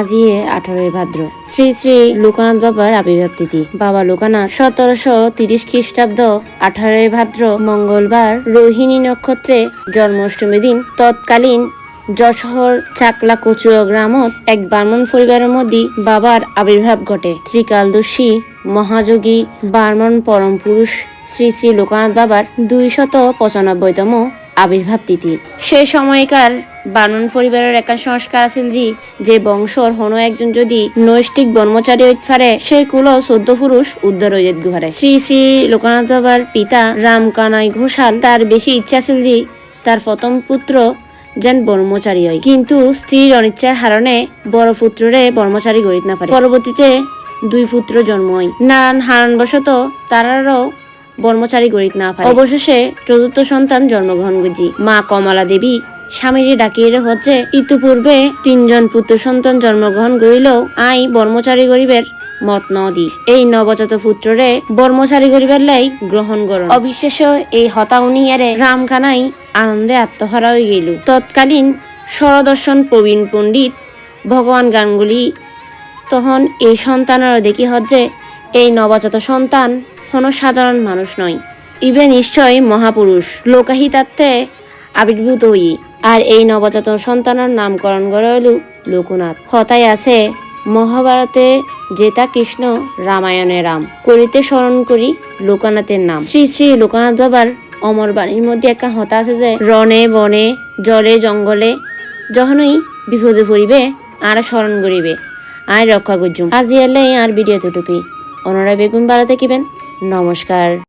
আজিয়ে আঠারোই ভাদ্র। শ্রী শ্রী লোকনাথ বাবার আবির্ভাব তিথি বাবা লোকনাথ সতেরোশো তিরিশ খ্রিস্টাব্দ আঠারোই ভাদ্র মঙ্গলবার রোহিণী নক্ষত্রে জন্মাষ্টমী দিন। তৎকালীন যশোর চাকলা কচুয়া গ্রামত এক বার্মন পরিবারের মধ্যে বাবার আবির্ভাব ঘটে। ত্রিকালদর্শী মহাযোগী বার্মন পরম পুরুষ শ্রী শ্রী লোকনাথ বাবার দুইশত পঁচানব্বইতম আবির্ভাব তিথি সে সময়কার বার্মন পরিবারের একা সংস্কার আছিল জি, যে বংশর হনো একজন যদি নৈষ্টিক ব্রহ্মচারী পারে সেই কুল চোদ্দ পুরুষ উদ্ধার হইতে পারে। শ্রী শ্রী লোকনাথ বাবার পিতা রাম কানাই ঘোষাল, তার বেশি ইচ্ছা ছিল যে তার প্রথম পুত্র যেন ব্রহ্মচারী হয়। কিন্তু স্ত্রীর অনিচ্ছার হারণে বড় পুত্ররে ব্রহ্মচারী গড়িত না পারে। পরবর্তীতে দুই পুত্র জন্ম হয়। নানান হারণবশত তারারও ব্রহ্মচারী গড়িত না পারে। অবশেষে চতুর্থ সন্তান জন্মগ্রহণ করছি মা কমলা দেবী স্বামীরে ডাকিয়ে হচ্ছে, ইতিপূর্বে তিনজন পুত্র সন্তান জন্মগ্রহণ করিলেও আই ব্রহ্মচারী গরিবের মত ন দি। এই নবজাত পুত্ররে ব্রহ্মচারী গরিবের লাই গ্রহণ করুন। অবিশ্বাস এই হতাউনিয়ারে রামখানাই আনন্দে আত্মহারা হয়ে গেল। তৎকালীন স্বরদর্শন প্রবীণ পণ্ডিত ভগবান গাঙ্গুলি তখন এই সন্তানের দেখি হচ্ছে, এই নবজাত সন্তান কোনো সাধারণ মানুষ নয়। ইবে নিশ্চয় মহাপুরুষ। লোকাহিতার্থে আবির্ভূত হই আর এই নবজাত সন্তানের নামকরণ করা হল লোকনাথ। হতায় আছে, মহাভারতে জেতা কৃষ্ণ রামায়ণে রাম। করিতে স্মরণ করি লোকনাথের নাম। শ্রী শ্রী লোকনাথ বাবার অমর বাণীর মধ্যে একটা হতা আছে যে, রণে বনে, জলে জঙ্গলে যখনই বিপদে পড়িবে, আর স্মরণ করিবে, আর রক্ষা করজুম আজ এলে আর ভিডিও দুটুকুই ওনারা বেগুন বাড়াতে কিবেন নমস্কার।